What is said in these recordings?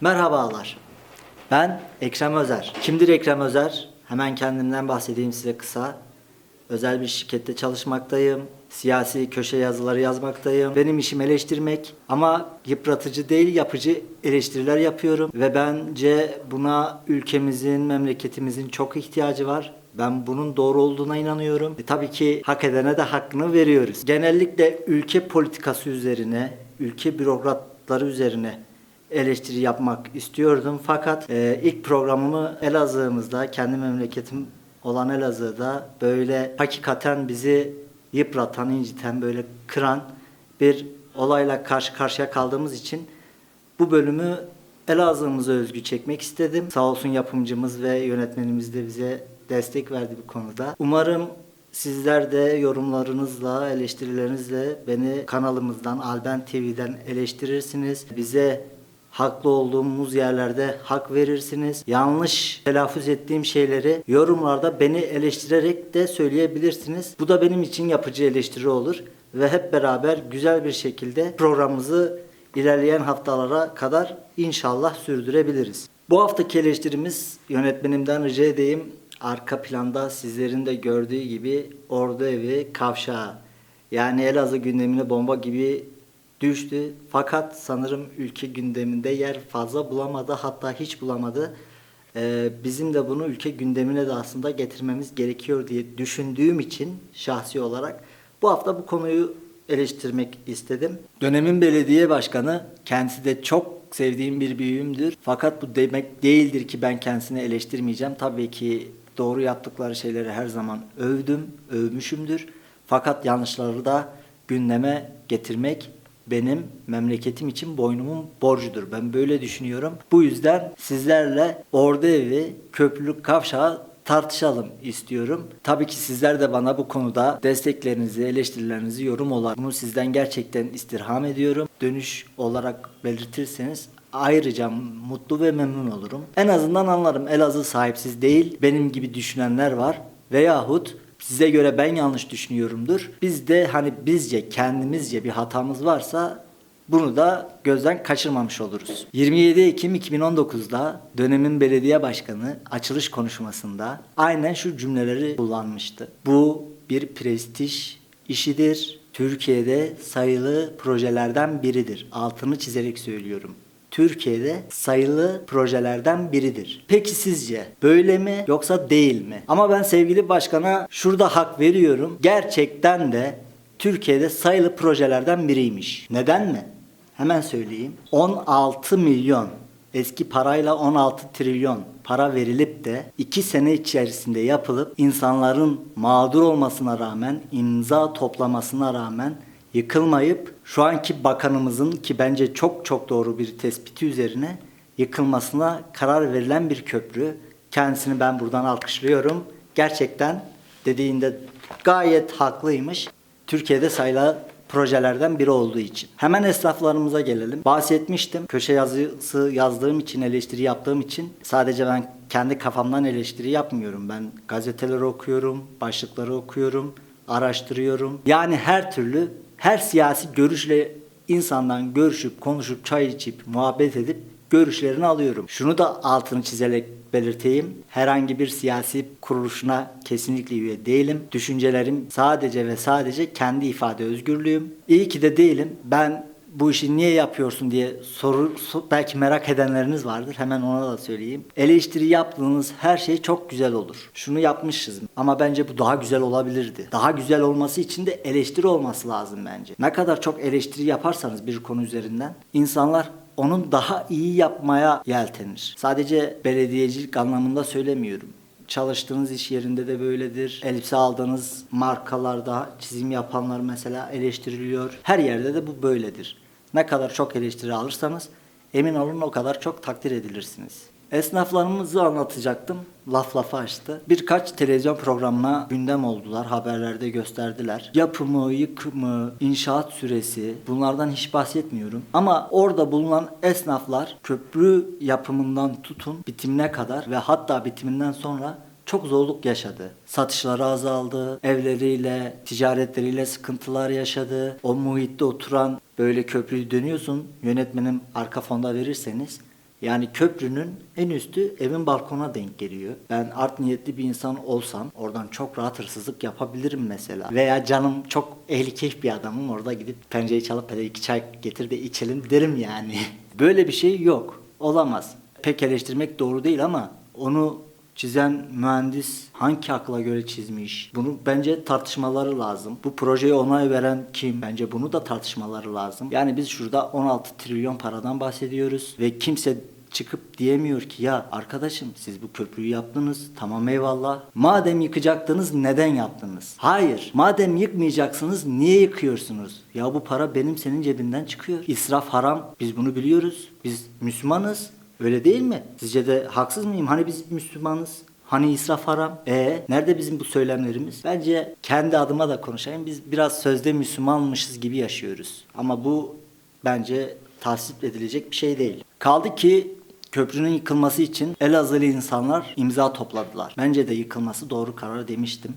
Merhabalar. Ben Ekrem Özer. Kimdir Ekrem Özer? Hemen kendimden bahsedeyim size kısa. Özel bir şirkette çalışmaktayım. Siyasi köşe yazıları yazmaktayım. Benim işim eleştirmek ama yıpratıcı değil yapıcı eleştiriler yapıyorum ve bence buna ülkemizin, memleketimizin çok ihtiyacı var. Ben bunun doğru olduğuna inanıyorum. E, tabii ki hak edene de hakkını veriyoruz. Genellikle ülke politikası üzerine, ülke bürokratları üzerine eleştiri yapmak istiyordum. Fakat e, ilk programımı Elazığ'ımızda, kendi memleketim olan Elazığ'da böyle hakikaten bizi yıpratan, inciten, böyle kıran bir olayla karşı karşıya kaldığımız için bu bölümü Elazığ'ımıza özgü çekmek istedim. Sağ olsun yapımcımız ve yönetmenimiz de bize destek verdi bu konuda. Umarım sizler de yorumlarınızla, eleştirilerinizle beni kanalımızdan, Alben TV'den eleştirirsiniz. Bize haklı olduğumuz yerlerde hak verirsiniz. Yanlış telaffuz ettiğim şeyleri yorumlarda beni eleştirerek de söyleyebilirsiniz. Bu da benim için yapıcı eleştiri olur ve hep beraber güzel bir şekilde programımızı ilerleyen haftalara kadar inşallah sürdürebiliriz. Bu haftaki eleştirimiz yönetmenimden rica edeyim. Arka planda sizlerin de gördüğü gibi Ordu Evi Kavşağı. Yani Elazığ gündemine bomba gibi düştü. Fakat sanırım ülke gündeminde yer fazla bulamadı. Hatta hiç bulamadı. Ee, bizim de bunu ülke gündemine de aslında getirmemiz gerekiyor diye düşündüğüm için şahsi olarak bu hafta bu konuyu eleştirmek istedim. Dönemin belediye başkanı kendisi de çok sevdiğim bir büyüğümdür. Fakat bu demek değildir ki ben kendisini eleştirmeyeceğim. Tabii ki doğru yaptıkları şeyleri her zaman övdüm, övmüşümdür. Fakat yanlışları da gündeme getirmek benim memleketim için boynumun borcudur. Ben böyle düşünüyorum. Bu yüzden sizlerle Ordu Evi Köprülük Kavşağı tartışalım istiyorum. Tabii ki sizler de bana bu konuda desteklerinizi, eleştirilerinizi yorum olarak bunu sizden gerçekten istirham ediyorum. Dönüş olarak belirtirseniz ayrıca mutlu ve memnun olurum. En azından anlarım Elazığ sahipsiz değil, benim gibi düşünenler var veyahut size göre ben yanlış düşünüyorumdur. Biz de hani bizce kendimizce bir hatamız varsa bunu da gözden kaçırmamış oluruz. 27 Ekim 2019'da dönemin belediye başkanı açılış konuşmasında aynen şu cümleleri kullanmıştı. Bu bir prestij işidir. Türkiye'de sayılı projelerden biridir. Altını çizerek söylüyorum. Türkiye'de sayılı projelerden biridir. Peki sizce böyle mi yoksa değil mi? Ama ben sevgili başkana şurada hak veriyorum. Gerçekten de Türkiye'de sayılı projelerden biriymiş. Neden mi? Hemen söyleyeyim. 16 milyon eski parayla 16 trilyon para verilip de 2 sene içerisinde yapılıp insanların mağdur olmasına rağmen imza toplamasına rağmen yıkılmayıp şu anki bakanımızın ki bence çok çok doğru bir tespiti üzerine yıkılmasına karar verilen bir köprü. Kendisini ben buradan alkışlıyorum. Gerçekten dediğinde gayet haklıymış. Türkiye'de sayılı projelerden biri olduğu için. Hemen esnaflarımıza gelelim. Bahsetmiştim. Köşe yazısı yazdığım için, eleştiri yaptığım için sadece ben kendi kafamdan eleştiri yapmıyorum. Ben gazeteleri okuyorum, başlıkları okuyorum, araştırıyorum. Yani her türlü her siyasi görüşle insandan görüşüp, konuşup, çay içip, muhabbet edip görüşlerini alıyorum. Şunu da altını çizerek belirteyim. Herhangi bir siyasi kuruluşuna kesinlikle üye değilim. Düşüncelerim sadece ve sadece kendi ifade özgürlüğüm. İyi ki de değilim. Ben bu işi niye yapıyorsun diye soru so- belki merak edenleriniz vardır. Hemen ona da söyleyeyim. Eleştiri yaptığınız her şey çok güzel olur. Şunu yapmışız ama bence bu daha güzel olabilirdi. Daha güzel olması için de eleştiri olması lazım bence. Ne kadar çok eleştiri yaparsanız bir konu üzerinden insanlar onun daha iyi yapmaya yeltenir. Sadece belediyecilik anlamında söylemiyorum. Çalıştığınız iş yerinde de böyledir. Elbise aldığınız markalarda çizim yapanlar mesela eleştiriliyor. Her yerde de bu böyledir. Ne kadar çok eleştiri alırsanız emin olun o kadar çok takdir edilirsiniz. Esnaflarımızı anlatacaktım. Laf lafa açtı. Birkaç televizyon programına gündem oldular. Haberlerde gösterdiler. Yapımı, yıkımı, inşaat süresi bunlardan hiç bahsetmiyorum. Ama orada bulunan esnaflar köprü yapımından tutun bitimine kadar ve hatta bitiminden sonra çok zorluk yaşadı. Satışları azaldı, evleriyle, ticaretleriyle sıkıntılar yaşadı. O muhitte oturan böyle köprüyü dönüyorsun, yönetmenim arka fonda verirseniz Yani köprünün en üstü evin balkona denk geliyor. Ben art niyetli bir insan olsam oradan çok rahat hırsızlık yapabilirim mesela. Veya canım çok ehli keyif bir adamım orada gidip pencereyi çalıp hele iki çay getir de içelim derim yani. Böyle bir şey yok. Olamaz. Pek eleştirmek doğru değil ama onu çizen mühendis hangi akla göre çizmiş? Bunu bence tartışmaları lazım. Bu projeye onay veren kim? Bence bunu da tartışmaları lazım. Yani biz şurada 16 trilyon paradan bahsediyoruz ve kimse çıkıp diyemiyor ki ya arkadaşım siz bu köprüyü yaptınız tamam eyvallah. Madem yıkacaktınız neden yaptınız? Hayır. Madem yıkmayacaksınız niye yıkıyorsunuz? Ya bu para benim senin cebinden çıkıyor. İsraf haram. Biz bunu biliyoruz. Biz Müslümanız. Öyle değil mi? Sizce de haksız mıyım? Hani biz Müslümanız? Hani israf haram? E nerede bizim bu söylemlerimiz? Bence kendi adıma da konuşayım. Biz biraz sözde Müslümanmışız gibi yaşıyoruz. Ama bu bence tasvip edilecek bir şey değil. Kaldı ki köprünün yıkılması için Elazığlı insanlar imza topladılar. Bence de yıkılması doğru karar demiştim.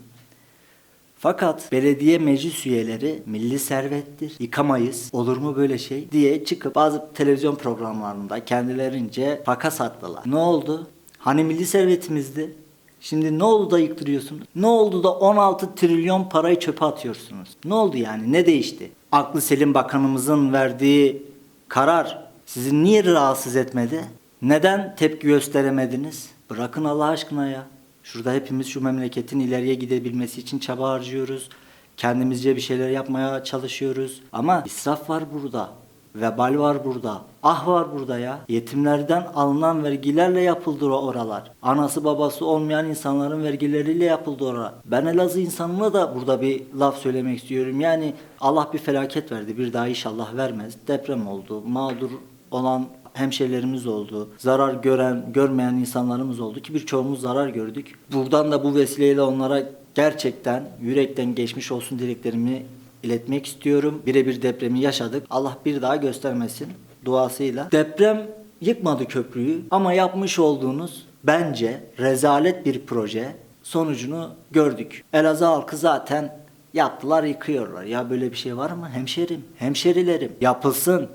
Fakat belediye meclis üyeleri milli servettir, yıkamayız, olur mu böyle şey diye çıkıp bazı televizyon programlarında kendilerince fakas attılar. Ne oldu? Hani milli servetimizdi? Şimdi ne oldu da yıktırıyorsunuz? Ne oldu da 16 trilyon parayı çöpe atıyorsunuz? Ne oldu yani? Ne değişti? Aklı Selim Bakanımızın verdiği karar sizi niye rahatsız etmedi? Neden tepki gösteremediniz? Bırakın Allah aşkına ya. Şurada hepimiz şu memleketin ileriye gidebilmesi için çaba harcıyoruz. Kendimizce bir şeyler yapmaya çalışıyoruz. Ama israf var burada. Vebal var burada. Ah var burada ya. Yetimlerden alınan vergilerle yapıldı oralar. Anası babası olmayan insanların vergileriyle yapıldı oralar. Ben Elazığ insanına da burada bir laf söylemek istiyorum. Yani Allah bir felaket verdi. Bir daha inşallah vermez. Deprem oldu. Mağdur olan hemşehrilerimiz oldu. Zarar gören, görmeyen insanlarımız oldu ki birçoğumuz zarar gördük. Buradan da bu vesileyle onlara gerçekten yürekten geçmiş olsun dileklerimi iletmek istiyorum. Birebir depremi yaşadık. Allah bir daha göstermesin duasıyla. Deprem yıkmadı köprüyü ama yapmış olduğunuz bence rezalet bir proje sonucunu gördük. Elazığ halkı zaten yaptılar yıkıyorlar. Ya böyle bir şey var mı? Hemşerim, hemşerilerim yapılsın.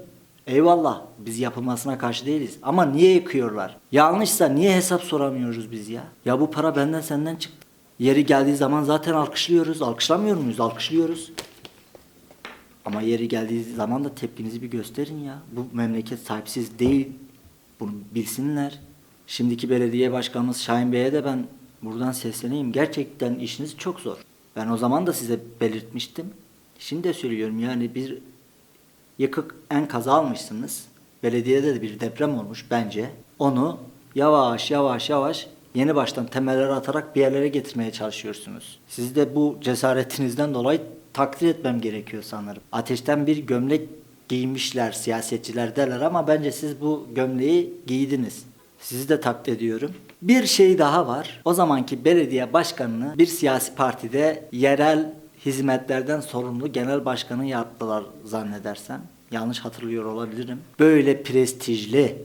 Eyvallah biz yapılmasına karşı değiliz ama niye yıkıyorlar? Yanlışsa niye hesap soramıyoruz biz ya? Ya bu para benden senden çıktı. Yeri geldiği zaman zaten alkışlıyoruz. Alkışlamıyor muyuz? Alkışlıyoruz. Ama yeri geldiği zaman da tepkinizi bir gösterin ya. Bu memleket sahipsiz değil. Bunu bilsinler. Şimdiki belediye başkanımız Şahin Bey'e de ben buradan sesleneyim. Gerçekten işiniz çok zor. Ben o zaman da size belirtmiştim. Şimdi de söylüyorum yani bir yıkık enkaz almışsınız. Belediyede de bir deprem olmuş bence. Onu yavaş yavaş yavaş yeni baştan temeller atarak bir yerlere getirmeye çalışıyorsunuz. Siz de bu cesaretinizden dolayı takdir etmem gerekiyor sanırım. Ateşten bir gömlek giymişler siyasetçiler derler ama bence siz bu gömleği giydiniz. Sizi de takdir ediyorum. Bir şey daha var. O zamanki belediye başkanını bir siyasi partide yerel hizmetlerden sorumlu genel başkanı yaptılar zannedersem. Yanlış hatırlıyor olabilirim. Böyle prestijli,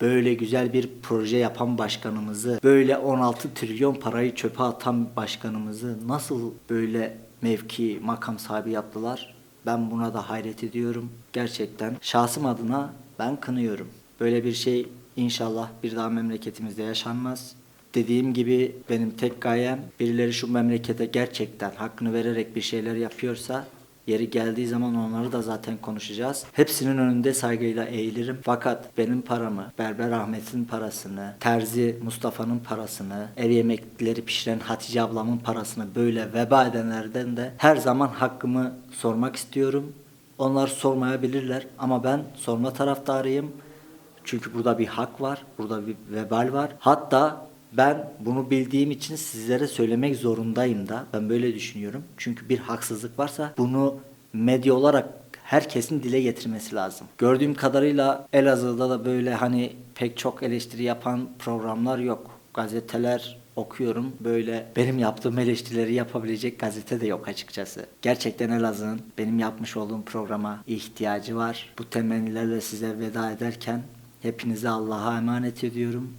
böyle güzel bir proje yapan başkanımızı, böyle 16 trilyon parayı çöpe atan başkanımızı nasıl böyle mevki, makam sahibi yaptılar? Ben buna da hayret ediyorum. Gerçekten şahsım adına ben kınıyorum. Böyle bir şey inşallah bir daha memleketimizde yaşanmaz. Dediğim gibi benim tek gayem birileri şu memlekete gerçekten hakkını vererek bir şeyler yapıyorsa yeri geldiği zaman onları da zaten konuşacağız. Hepsinin önünde saygıyla eğilirim. Fakat benim paramı, Berber Ahmet'in parasını, Terzi Mustafa'nın parasını, ev yemekleri pişiren Hatice ablamın parasını böyle veba edenlerden de her zaman hakkımı sormak istiyorum. Onlar sormayabilirler ama ben sorma taraftarıyım. Çünkü burada bir hak var, burada bir vebal var. Hatta ben bunu bildiğim için sizlere söylemek zorundayım da. Ben böyle düşünüyorum. Çünkü bir haksızlık varsa bunu medya olarak herkesin dile getirmesi lazım. Gördüğüm kadarıyla Elazığ'da da böyle hani pek çok eleştiri yapan programlar yok. Gazeteler okuyorum böyle benim yaptığım eleştirileri yapabilecek gazete de yok açıkçası. Gerçekten Elazığ'ın benim yapmış olduğum programa ihtiyacı var. Bu temennilerle size veda ederken hepinize Allah'a emanet ediyorum.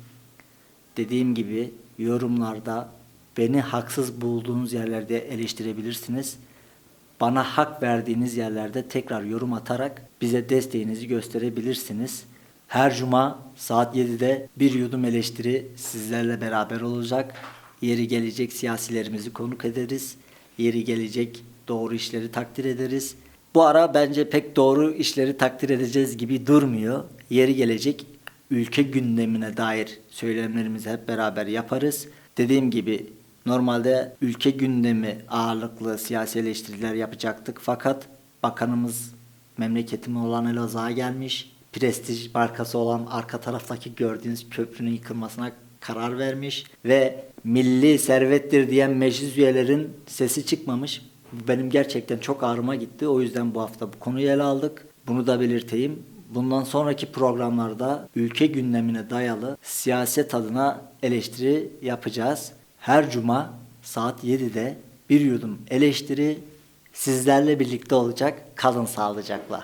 Dediğim gibi yorumlarda beni haksız bulduğunuz yerlerde eleştirebilirsiniz. Bana hak verdiğiniz yerlerde tekrar yorum atarak bize desteğinizi gösterebilirsiniz. Her cuma saat 7'de bir yudum eleştiri sizlerle beraber olacak. Yeri gelecek siyasilerimizi konuk ederiz. Yeri gelecek doğru işleri takdir ederiz. Bu ara bence pek doğru işleri takdir edeceğiz gibi durmuyor. Yeri gelecek ülke gündemine dair söylemlerimizi hep beraber yaparız. Dediğim gibi normalde ülke gündemi ağırlıklı siyasi eleştiriler yapacaktık fakat bakanımız memleketime olan Elazığ'a gelmiş. Prestij markası olan arka taraftaki gördüğünüz köprünün yıkılmasına karar vermiş ve milli servettir diyen meclis üyelerin sesi çıkmamış. Bu benim gerçekten çok ağrıma gitti. O yüzden bu hafta bu konuyu ele aldık. Bunu da belirteyim. Bundan sonraki programlarda ülke gündemine dayalı siyaset adına eleştiri yapacağız. Her cuma saat 7'de bir yudum eleştiri sizlerle birlikte olacak. Kalın sağlıcakla.